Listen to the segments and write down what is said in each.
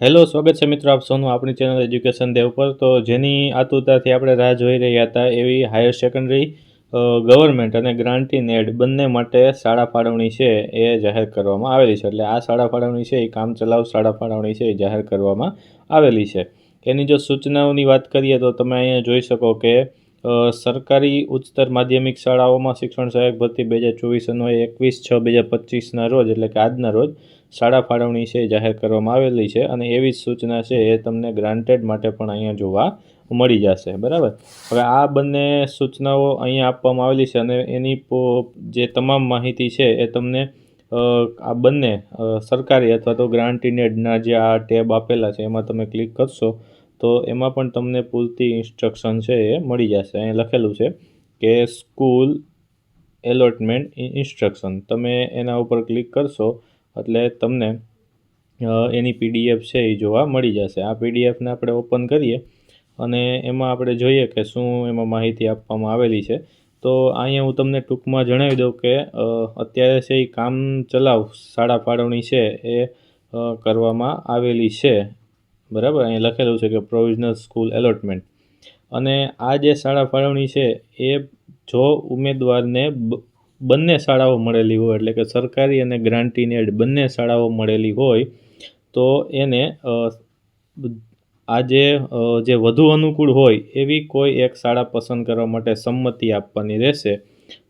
Hello, સ્વાગત છે મિત્રો આપ સૌનું આપણી ચેનલ એજ્યુકેશન દેવ પર. તો જેની આતુરતાથી આપણે રાહ જોઈ રહ્યા હતા એવી હાયર સેકન્ડરી ગવર્મેન્ટ અને ગ્રાન્ટી નેડ બંને માટે શાળા ફાળવણી છે એ જાહેર કરવામાં આવેલી છે. એટલે આ શાળા ફાળવણી છે, એ કામ ચલાવ શાળા ફાળવણી છે એ જાહેર કરવામાં આવેલી છે. એની જો સૂચનાઓની વાત કરીએ તો તમે અહીંયા જોઈ શકો કે સરકારી ઉચ્ચતર માધ્યમિક શાળાઓમાં શિક્ષણ સહાયક ભરતી બે હજાર ચોવીસ અન્વયે એકવીસ છ બે હજાર પચીસના રોજ, એટલે કે આજના રોજ શાળા ફાળવણી છે જાહેર કરવામાં આવેલી છે અને એવી જ સૂચના છે એ તમને ગ્રાન્ટેડ માટે પણ અહીંયા જોવા મળી જશે. બરાબર? હવે આ બંને સૂચનાઓ અહીંયા આપવામાં આવેલી છે અને એની જે તમામ માહિતી છે એ તમને આ બંને સરકારી અથવા તો ગ્રાન્ટીનેડના જે આ ટેબ આપેલા છે એમાં તમે ક્લિક કરશો તો એમાં પણ તમને પૂરતી ઇન્સ્ટ્રક્શન છે એ મળી જશે. અહીં લખેલું છે કે સ્કૂલ એલોટમેન્ટ ઇન્સ્ટ્રક્શન. તમે એના ઉપર ક્લિક કરશો એટલે તમને એની પીડીએફ છે એ જોવા મળી જશે. આ પીડીએફને આપણે ઓપન કરીએ અને એમાં આપણે જોઈએ કે શું એમાં માહિતી આપવામાં આવેલી છે. તો અહીંયા હું તમને ટૂંકમાં જણાવી દઉં કે અત્યારે છે એ કામ ચલાવ શાળા ફાળવણી છે એ કરવામાં આવેલી છે. બરાબર? અહીં લખેલું છે કે પ્રોવિઝનલ સ્કૂલ એલોટમેન્ટ અને આ જે શાળા ફાળવણી છે એ જો ઉમેદવારને બંને શાળાઓ મળેલી હોય, એટલે કે સરકારી અને ગ્રાન્ટીનેડ બંને શાળાઓ મળેલી હોય, તો એને આજે જે વધુ અનુકૂળ હોય એવી કોઈ એક શાળા પસંદ કરવા માટે સંમતિ આપવાની રહેશે.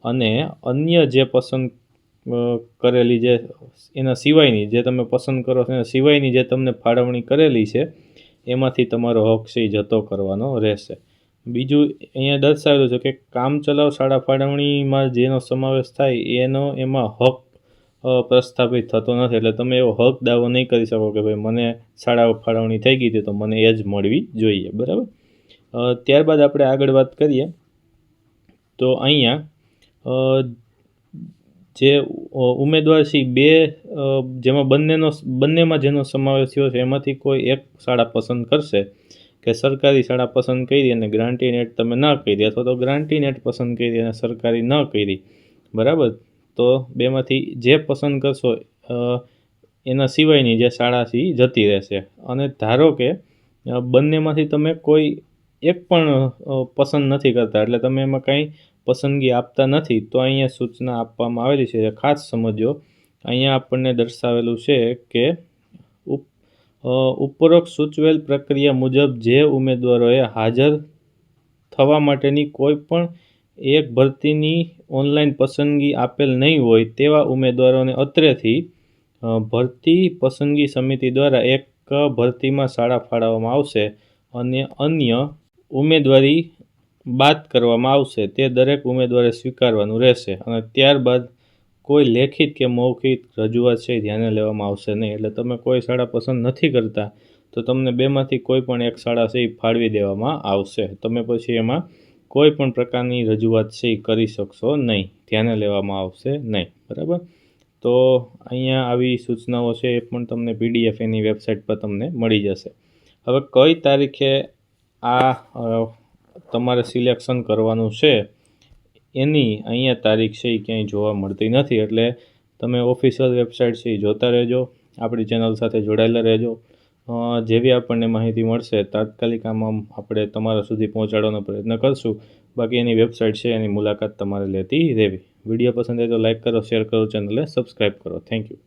અને અન્ય જે પસંદ કરેલી જે, એના સિવાયની જે તમે પસંદ કરો છો, એના સિવાયની જે તમને ફાળવણી કરેલી છે, એમાંથી તમારો હક છે જતો કરવાનો રહેશે. બીજું અહીંયા દર્શાવેલું છે કે કામ ચલાવ શાળા ફાળવણીમાં જેનો સમાવેશ થાય એનો એમાં હક પ્રસ્થાપિત થતો નથી. એટલે તમે એવો હક દાવો નહીં કરી શકો કે ભાઈ મને શાળા ફાળવણી થઈ ગઈ હતી તો મને એ જ મળવી જોઈએ. બરાબર? ત્યારબાદ આપણે આગળ વાત કરીએ તો અહીંયા જે ઉમેદવાર છે બે જેમાં બંનેનો બંનેમાં જેનો સમાવેશ થયો છે એમાંથી કોઈ એક શાળા પસંદ કરશે. કે સરકારી શાળા પસંદ કરી અને ગ્રાન્ટી નેટ તમે ન કરી, અથવા તો ગ્રાન્ટી નેટ પસંદ કરી અને સરકારી ન કરી, બરાબર? તો બેમાંથી જે પસંદ કરશો એના સિવાયની જે શાળા છે એ જતી રહેશે. અને ધારો કે બંનેમાંથી તમે કોઈ એક પણ પસંદ નથી કરતા, એટલે તમે એમાં કંઈ પસંદગી આપતા નથી, તો અહીંયા સૂચના આપવામાં આવેલી છે. ખાસ સમજો અહીંયા આપણને દર્શાવેલું છે કે ઉપરોક્ત સૂચવેલ પ્રક્રિયા મુજબ જે ઉમેદવારોએ હાજર થવા માટેની કોઈ પણ એક ભરતીની ઓનલાઈન પસંદગી આપેલ નહીં હોય તેવા ઉમેદવારોને અત્રેથી ભરતી પસંદગી સમિતિ દ્વારા એક ભરતીમાં શાળા ફાળવવામાં આવશે અને અન્ય ઉમેદવારી બાદ કરવામાં આવશે. તે દરેક ઉમેદવારે સ્વીકારવાનું રહેશે અને ત્યારબાદ કોઈ લેખિત કે મૌખિક રજૂઆત છે ધ્યાને લેવામાં આવશે નહીં. એટલે તમે કોઈ શાળા પસંદ નથી કરતા, તો તમને બેમાંથી કોઈ પણ એક શાળા છે એ ફાળવી દેવામાં આવશે. તમે પછી એમાં કોઈ પણ પ્રકારની રજૂઆત છે એ કરી શકશો નહીં. ધ્યાને લેવામાં આવશે નહીં. બરાબર? તો અહીંયા આવી સૂચનાઓ છે એ પણ તમને પીડીએફ એની વેબસાઇટ પર તમને મળી જશે. હવે કઈ તારીખે આ તમારે સિલેક્શન કરવાનું છે? એની અહીંયા તારીખ છે એ ક્યાંય જોવા મળતી નથી, એટલે તમે ઓફિશિયલ વેબસાઇટ છે એ જોતા રહેજો, આપણી ચેનલ સાથે જોડાયેલા રહેજો. જેવી આપણને માહિતી મળશે, તાત્કાલિક આમાં આપણે તમારા સુધી પહોંચાડવાનો પ્રયત્ન કરશું. બાકી એની વેબસાઇટ છે, એની મુલાકાત તમારે લેતી રહેવી. વીડિયો પસંદ આવે તો લાઇક કરો શેર કરો ચેનલને સબસ્ક્રાઈબ કરો. Thank you